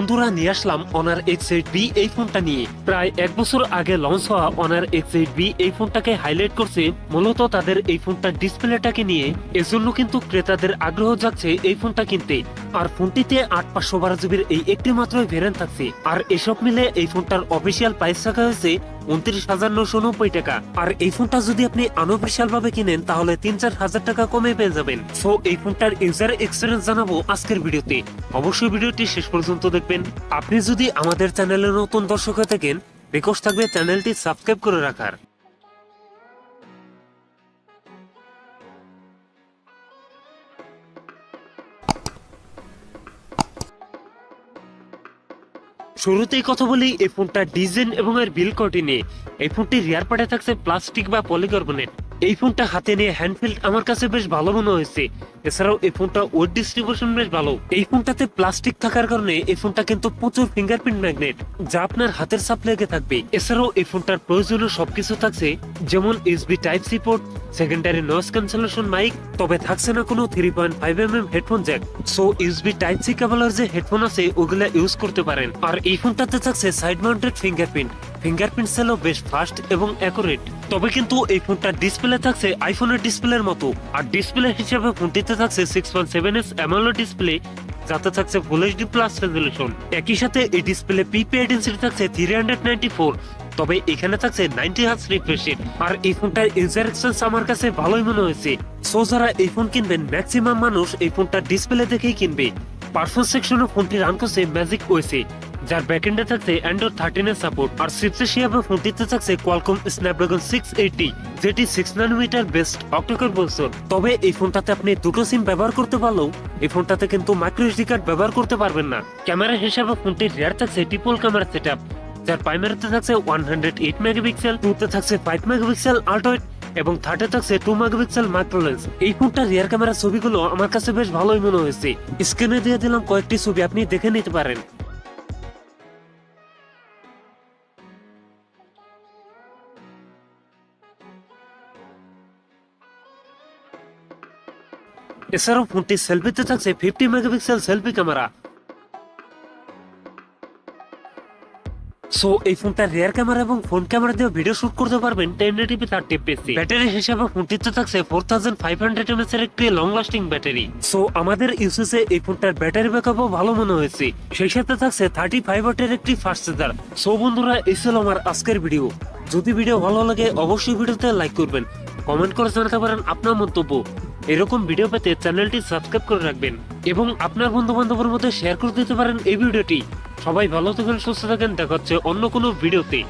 বন্ধুরা নিয়ে আসলাম অনার এক্স এইট বি এই ফোনটা নিয়ে। প্রায় এক বছর আগে লঞ্চ হওয়া অনার এক্স এইট বি এই ফোনটাকে হাইলাইট করছে, মূলত তাদের এই ফোনটার ডিসপ্লেটাকে নিয়ে। এজন্য কিন্তু ক্রেতাদের আগ্রহ যাচ্ছে এই ফোনটা কিনতে। আর ফোনটিতে আট পাঁচশো বারো জিবির এই একটি মাত্র ভেরিয়েন্ট থাকছে। আর এসব মিলে এই ফোনটার অফিসিয়াল প্রাইস রাখা হয়েছে উনত্রিশ হাজার নশো নব্বই টাকা। আর এই ফোনটা যদি আপনি আনঅফিসিয়াল ভাবে কিনেন, তাহলে তিন চার হাজার টাকা কমে পেয়ে যাবেন। সো এই ফোনটার ইউজার এক্সপিরিয়েন্স জানাব আজকের ভিডিওতে। অবশ্যই ভিডিওটি শেষ পর্যন্ত দেখবেন। আপনি যদি আমাদের চ্যানেলে নতুন দর্শক হয়ে থাকেন রিকোয়েস্ট থাকবে চ্যানেলটি সাবস্ক্রাইব করে রাখার। শুরুতেই কথা বলি এই ফোনটার ডিজাইন এবং এর বিল কোয়ালিটি নিয়ে। এই ফোনটির রিয়ার পার্টে থাকছে প্লাস্টিক বা পলিকার্বনেট। এই ফোনটা হাতে নিয়ে হ্যান্ডফিল্ড আমার কাছে বেশ ভালো মনে হয়েছে। এছাড়াও এই ফোনটা ওয়েট ডিস্ট্রিবিউশন বেশ ভালো। এই ফোনটাতে প্লাস্টিক থাকার কারণে এই ফোনটা কিন্তু প্রচুর ফিঙ্গারপ্রিন্ট ম্যাগনেট, যা আপনার হাতের সাপ লেগে থাকবে। এছাড়াও এই ফোনটার প্রয়োজনীয় সবকিছু থাকছে, যেমন USB type C port secondary noise cancellation mic তবে থাকছে না কোনো three point five M M headphone jack so USB type C কেবলের যে হেডফোন আছে, ওগুলা ইউজ করতে পারেন। আর এই ফোনটাতে থাকছে সাইড মাউন্টেড ফিঙ্গারপ্রিন্ট ফিঙ্গারপ্রিন্ট সেলও বেশ ফাস্ট এবং অ্যাকুরেট তবে কিন্তু এই ফোনটার ডিসপ্লে থাকছে আইফোনের ডিসপ্লের মতো। আর ডিসপ্লে হিসেবে ফোনটিতে থাকছে six point seven S AMOLED display যাতে থাকছে ফুল এইচডি প্লাস রেজলিউশন একই সাথে এই ডিসপ্লে পিপিআই ডেন্সিটি থাকছে থ্রি হান্ড্রেড নাইনটি ফোর তবে এখানে থাকছে নাইনটি হার্স রিফ্রেশ আর এই ফোনটার ইউজার এক্সপেন্স আমার কাছে ভালোই মনে হয়েছে। সো যারা এই ফোন কিনবেন ম্যাক্সিমাম মানুষ এই ফোনটার ডিসপ্লে দেখেই কিনবে। পারফরমেন্স সেকশনে ফোনটি রান করছে ম্যাজিক ওয়েসে যার ব্যাকএন্ডে থাকছে অ্যান্ড্রয়েড থার্টিন এর সাপোর্ট আর সিপসে হিসাবে ফোনটিতে থাকছে কোয়ালকম স্ন্যাপড্রাগন সিক্স এইটি যেটি সিক্স নানোমিটার বেস্ট অক্টোকর বলছর তবে এই ফোনটাতে আপনি দুটো সিম ব্যবহার করতে পারলেও, এই ফোনটাতে কিন্তু মাইক্রো এসডি কার্ড ব্যবহার করতে পারবেন না। ক্যামেরা হিসাবে ফোনটির রেয়ার থাকছে ট্রিপল ক্যামেরা সেট যার প্রাইমারিতে থাকছে ওয়ান হান্ড্রেড এইট মেগাপিক্সেল টুতে থাকছে ফাইভ মেগাপিক্সেল আল্ট্রাইট এবং থার্ডে থাকছে টু মেগাপিক্সেল মাইক্রোলেন্স এই ফোনটার রিয়ার ক্যামেরা ছবিগুলো আমার কাছে বেশ ভালোই মনে হয়েছে। স্ক্রিনে দিয়ে দিলাম কয়েকটি ছবি, আপনি দেখে নিতে পারেন। এছাড়াও ফোনটি সেলফিতে থাকছে fifty megapixel selfie camera so এই ফোনটা রিয়ার ক্যামেরা এবং ফোন ক্যামেরা দিয়ে ভিডিও শুট করতে পারবেন ten TP thirty PC battery হিসাবে ফোনটিতে থাকছে four thousand five hundred MS এর একটি লং লাস্টিং ব্যাটারি সো আমাদের ইউসেসে এই ফোনটার ব্যাটারি ব্যাকআপও ভালো মনে হয়েছে। সেই সাথে থাকছে থার্টি ফাইভ ওয়াটের একটি ফাস্ট চার্জার সো বন্ধুরা, এই ছিল আমার আজকের ভিডিও যদি ভিডিও ভালো লাগে, অবশ্যই ভিডিওতে লাইক করবেন। কমেন্ট করে জানাতে পারেন আপনার মন্তব্য। এরকম ভিডিও পেতে চ্যানেলটি সাবস্ক্রাইব করে রাখবেন এবং আপনার বন্ধু বান্ধবের মধ্যে শেয়ার করে দিতে পারেন এই ভিডিওটি সবাই ভালো থাকেন, সুস্থ থাকেন, দেখা হচ্ছে অন্য কোনো ভিডিওতে